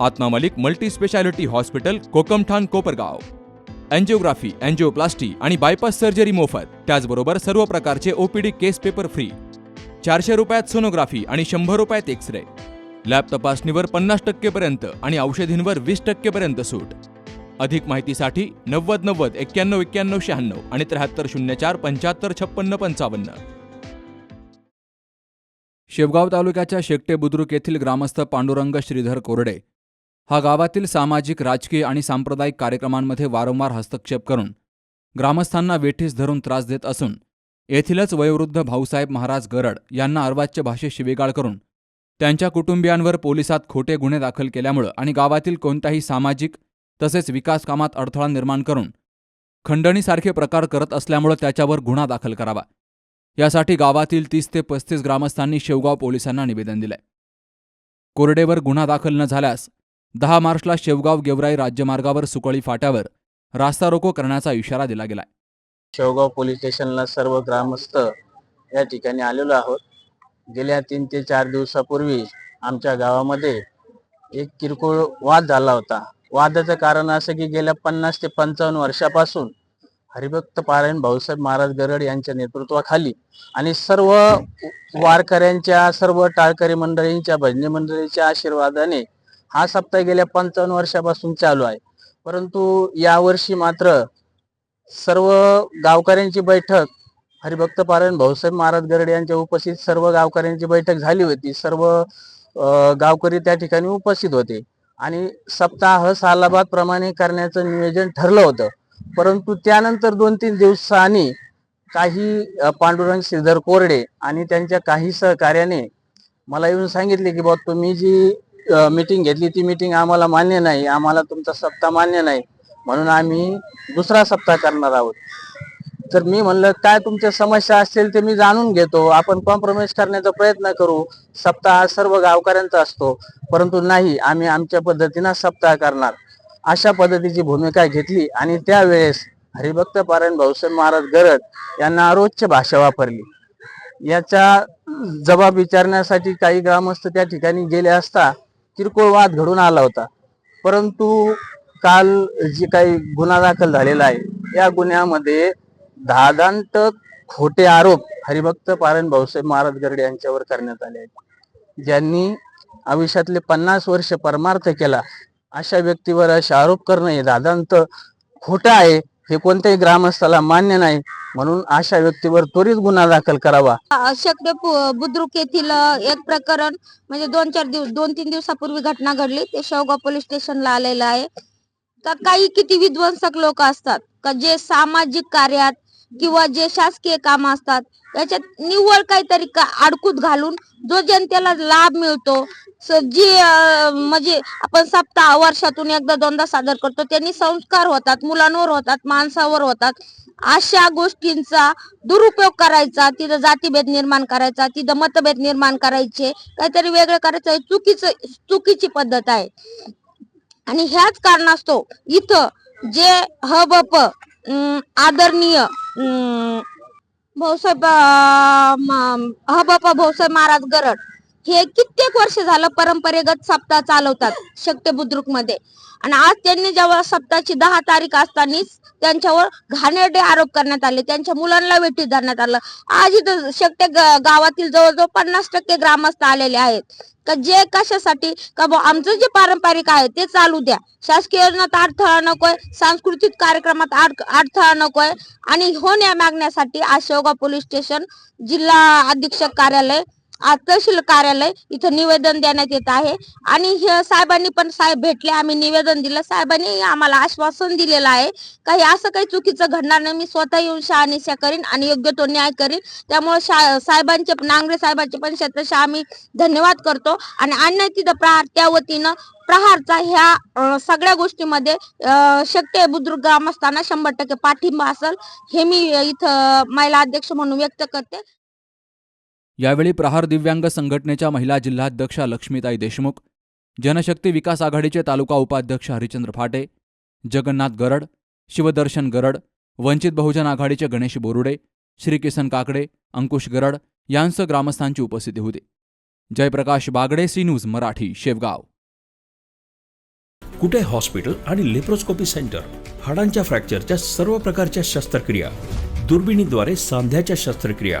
Atma Malik multi speciality hospital Kokamthan Kopargaon. Angiography angioplasty आणि bypass surgery मोफत. त्याचबरोबर सर्व प्रकारचे ओपीडी केस पेपर फ्री चारशे रुपयात सोनोग्राफी आणि शंभर रुपयात एक्स रे लॅब तपासणीवर पन्नास टक्केपर्यंत आणि औषधींवर वीस टक्केपर्यंत सूट. अधिक माहितीसाठी नव्वद नव्वद एक्क्याण्णव एक्क्याण्णव शहाण्णव आणि त्र्याहत्तर शून्य चार पंच्याहत्तर छप्पन्न पंचावन्न. शेवगाव तालुक्याच्या शेकटे बुद्रुक येथील ग्रामस्थ पांडुरंग श्रीधर कोरडे हा गावातील सामाजिक राजकीय आणि सांप्रदायिक कार्यक्रमांमध्ये वारंवार हस्तक्षेप करून ग्रामस्थांना वेठीस धरून त्रास देत असून येथीलच वयोवृद्ध भाऊसाहेब महाराज गरड यांना अर्वाच्य भाषेत शिवेगाळ करून त्यांच्या कुटुंबियांवर पोलिसात खोटे गुन्हे दाखल केल्यामुळं आणि गावातील कोणत्याही सामाजिक तसेच विकास कामात अडथळा निर्माण करून खंडणीसारखे प्रकार करत असल्यामुळं त्याच्यावर गुन्हा दाखल करावा. यासाठी गावातील तीस ते पस्तीस ग्रामस्थांनी शेवगाव पोलिसांना निवेदन दिलंय. कोरडेवर गुन्हा दाखल न झाल्यास दहा मार्चला शेवगाव गेवराई राज्यमार्गावर सुकळी फाट्यावर रास्ता रोको करण्याचा इशारा दिला गेलाय. शेवगाव पोलीस स्टेशनला सर्व ग्रामस्थ या ठिकाणी आलेलो आहोत. गेल्या तीन ते चार दिवसापूर्वी आमच्या गावामध्ये एक किरकोळ वाद झाला होता. वादाचं कारण असं की गेल्या पन्नास ते पंचावन्न वर्षापासून हरिभक्त पारायण भाऊसाहेब महाराज गरड यांच्या नेतृत्वाखाली आणि सर्व वारकऱ्यांच्या सर्व टाळकरी मंडळींच्या भजनी मंडळींच्या आशीर्वादाने हा सप्ताह गेल्या पंचावन्न वर्षापासून चालू आहे. परंतु यावर्षी मात्र सर्व गावकऱ्यांची बैठक हरिभक्त पारायण भाऊसाहेब महाराज गरडे यांच्या उपस्थित सर्व गावकऱ्यांची बैठक झाली होती. सर्व गावकरी त्या ठिकाणी उपस्थित होते. आणि सप्ताह सालाबाद प्रमाणे करण्याचं नियोजन ठरलं होतं. परंतु त्यानंतर दोन तीन दिवसांनी काही पांडुरंग श्रीधर कोरडे आणि त्यांच्या काही सहकार्याने मला येऊन सांगितले की बाबा तुम्ही जी मीटिंग घेतली. ती मीटिंग आम्हाला मान्य नाही. आम्हाला तुमचा सप्ताह मान्य नाही. म्हणून आम्ही दुसरा सप्ताह करणार आहोत. तर मी म्हणलं काय तुमच्या समस्या असतील ते मी जाणून घेतो. आपण कॉम्प्रोमाइज करण्याचा प्रयत्न करू. सप्ताह हा सर्व गावकऱ्यांचा असतो. परंतु नाही आम्ही आमच्या पद्धतीनं सप्ताह करणार. अशा पद्धतीची भूमिका घेतली आणि त्यावेळेस हरिभक्त पारायण भाऊसाहेब महाराज गरज यांना रोजच भाषा वापरली. याचा जबाब विचारण्यासाठी काही ग्रामस्थ त्या ठिकाणी गेले असता किरकोळ वाद घडून आला होता. परंतु काल जे काही गुन्हा दाखल झालेला आहे या गुन्ह्यामध्ये दादांत खोटे आरोप हरिभक्त पारायण भाऊसाहेब महाराज गरडे यांच्यावर करण्यात आले आहेत. ज्यांनी आयुष्यातले पन्नास वर्ष परमार्थ केला अशा व्यक्तीवर असे आरोप करणं हे दादांत खोटं आहे. हे कोणत्याही ग्रामस्थाला मान्य नाही म्हणून अशा व्यक्तीवर त्वरित गुन्हा दाखल करावा. शकटे बुद्रुक येथील एक प्रकरण म्हणजे दोन चार दिवस दोन तीन दिवसापूर्वी घटना घडली. ते शेवगाव पोलीस स्टेशनला आलेलं आहे. तर काही किती विध्वंसक लोक असतात? का जे सामाजिक कार्यात किंवा जे शासकीय काम असतात त्याच्यात निव्वळ काहीतरी का अडकूत घालून जो जनतेला लाभ मिळतो जी म्हणजे आपण सप्ताह वर्षातून एकदा दोनदा सादर करतो. त्यांनी संस्कार होतात मुलांवर होतात माणसावर होतात. अशा गोष्टींचा दुरुपयोग करायचा तिथं जातीभेद निर्माण करायचा तिथं मतभेद निर्माण करायचे काहीतरी वेगळं करायचं हे चुकीचं चुकीची पद्धत आहे. आणि ह्याच कारणास्तव इथं जे हबप अं, आदरणीय अं, भाऊसाहेब अं, हबप भाऊसाहेब महाराज गरड हे कित्येक वर्ष झालं परंपरेगत सप्ताह चालवतात शक्य बुद्रुकमध्ये आणि आज त्यांनी जेव्हा सप्ताहाची दहा तारीख असतानाच त्यांच्यावर घाणेरडे आरोप करण्यात आले. त्यांच्या मुलांना भेटी धरण्यात आलं. आज इथं शक्य गावातील जवळजवळ पन्नास टक्के ग्रामस्थ आलेले आहेत. का जे कशासाठी? का आमचं जे पारंपरिक आहे ते चालू द्या. शासकीय योजनात अडथळा नकोय सांस्कृतिक कार्यक्रमात अडथळा नकोय. आणि होण्या मागण्यासाठी आज शेवगाव पोलीस स्टेशन जिल्हा अधीक्षक कार्यालय तहसील कार्यालय इथं निवेदन देण्यात येत आहे. आणि हे साहेबांनी पण साहेब भेटले. आम्ही निवेदन दिलं. साहेबांनी आम्हाला आश्वासन दिलेलं आहे. काही असं काही चुकीचं घडणार नाही. मी स्वतः येऊन शहानिशा करीन आणि योग्य तो न्याय करीन. त्यामुळे शा- साहेबांचे नांगरे साहेबांचे पण शतशः आम्ही धन्यवाद करतो. आणि अन्य तिथं प्रहार त्या वतीनं प्रहारचा ह्या सगळ्या गोष्टीमध्ये शक्य बुद्रुक ग्रामस्थांना शंभर टक्के पाठिंबा असेल. हे मी इथं महिला अध्यक्ष म्हणून व्यक्त करते. यावेळी प्रहार दिव्यांग संघटनेच्या महिला जिल्हाध्यक्षा लक्ष्मीताई देशमुख जनशक्ती विकास आघाडीचे तालुका उपाध्यक्ष हरिचंद्र फाटे जगन्नाथ गरड शिवदर्शन गरड वंचित बहुजन आघाडीचे गणेश बोरुडे श्रीकिसन काकडे अंकुश गरड यांसह ग्रामस्थांची उपस्थिती होती. Jayprakash Bagde C news Marathi Shevgaon. Kute hospital आणि लेप्रोस्कोपी सेंटर? हाडांच्या फ्रॅक्चरच्या सर्व प्रकारच्या शस्त्रक्रिया. दुर्बिणीद्वारे सांध्याच्या शस्त्रक्रिया.